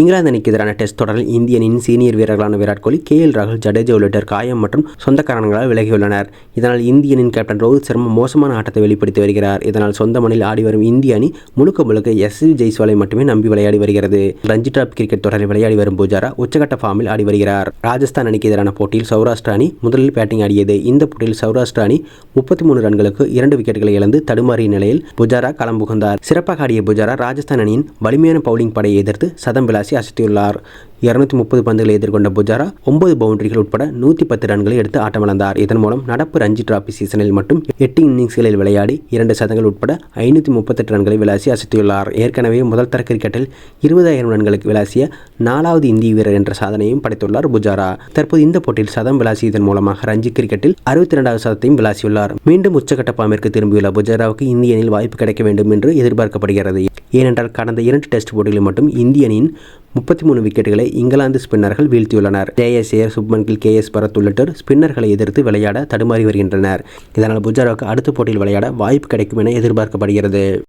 இங்கிலாந்து அணிக்கு எதிரான டெஸ்ட் தொடரில் இந்திய அணியின் சீனியர் வீரர்களான விராட் கோலி கே எல் ராகுல் ஜடேஜா உள்ளிட்டோர் காயம் மற்றும் சொந்த காரணங்களால் விலகியுள்ளனர். இதனால் இந்திய அணியின் கேப்டன் ரோஹித் சர்மா மோசமான ஆட்டத்தை வெளிப்படுத்தி வருகிறார். இதனால் சொந்த மண்ணில் ஆடி வரும் இந்திய அணி முழுக்க முழுக்க எஸ். ஜெய்ஸ்வாலை மட்டுமே நம்பி விளையாடி வருகிறது. ரஞ்சி டிராப் கிரிக்கெட் தொடரில் விளையாடி வரும் புஜாரா உச்சகட்ட ஃபார்மில் ஆடி வருகிறார். ராஜஸ்தான் அணிக்கு எதிரான போட்டியில் சௌராஷ்டிரா அணி முதலில் பேட்டிங் ஆடியது. இந்த போட்டியில் சௌராஷ்டிரா அணி முப்பத்தி மூணு ரன்களுக்கு இரண்டு விக்கெட்டுகளை இழந்து தடுமாறிய நிலையில் புஜாரா களம் புகுந்தார். சிறப்பாக ஆடிய புஜாரா ராஜஸ்தான் அணியின் வலிமையான பவுலிங் படையை எதிர்த்து சதம் விளாசி அசத்தியுள்ளார். இருநூத்தி முப்பது பந்துகளை எதிர்கொண்ட புஜாரா ஒன்பது பவுண்டரிகள் உட்பட நூற்றி பத்து ரன்களை எடுத்து ஆட்டமிழந்தார் இதன் மூலம் நடப்பு ரஞ்சி டிராபி சீசனில் மட்டும் எட்டு இன்னிங்ஸ்களில் விளையாடி இரண்டு சதங்கள் உட்பட ஐநூற்றி முப்பத்தெட்டு ரன்களை விளாசி அசத்தியுள்ளார். ஏற்கனவே முதல் தர கிரிக்கெட்டில் இருபதாயிரம் ரன்களுக்கு விளாசிய நாலாவது இந்திய வீரர் என்ற சாதனையும் படைத்துள்ளார் புஜாரா. தற்போது இந்த போட்டியில் சதம் விளாசியதன் மூலமாக ரஞ்சி கிரிக்கெட்டில் அறுபத்தி இரண்டாவது சதத்தையும் விளாசியுள்ளார். மீண்டும் உச்சகட்ட பாமிற்கு திரும்பியுள்ள புஜாராவுக்கு இந்திய அணியில் வாய்ப்பு கிடைக்க வேண்டும் என்று எதிர்பார்க்கப்படுகிறது. ஏனென்றால் கடந்த இரண்டு டெஸ்ட் போட்டிகளில் மட்டும் இந்திய அணியின் முப்பத்தி மூணு விக்கெட்டுகளை இங்கிலாந்து ஸ்பின்னர்கள் வீழ்த்தியுள்ளனர். ஜேஎஸ்ஏர் சுப்மன் கில் கே. எஸ். பரத் உள்ளிட்டோர் ஸ்பின்னர்களை எதிர்த்து விளையாட தடுமாறி வருகின்றனர். இதனால் புஜாராவுக்கு அடுத்த போட்டியில் விளையாட வாய்ப்பு கிடைக்கும் என எதிர்பார்க்கப்படுகிறது.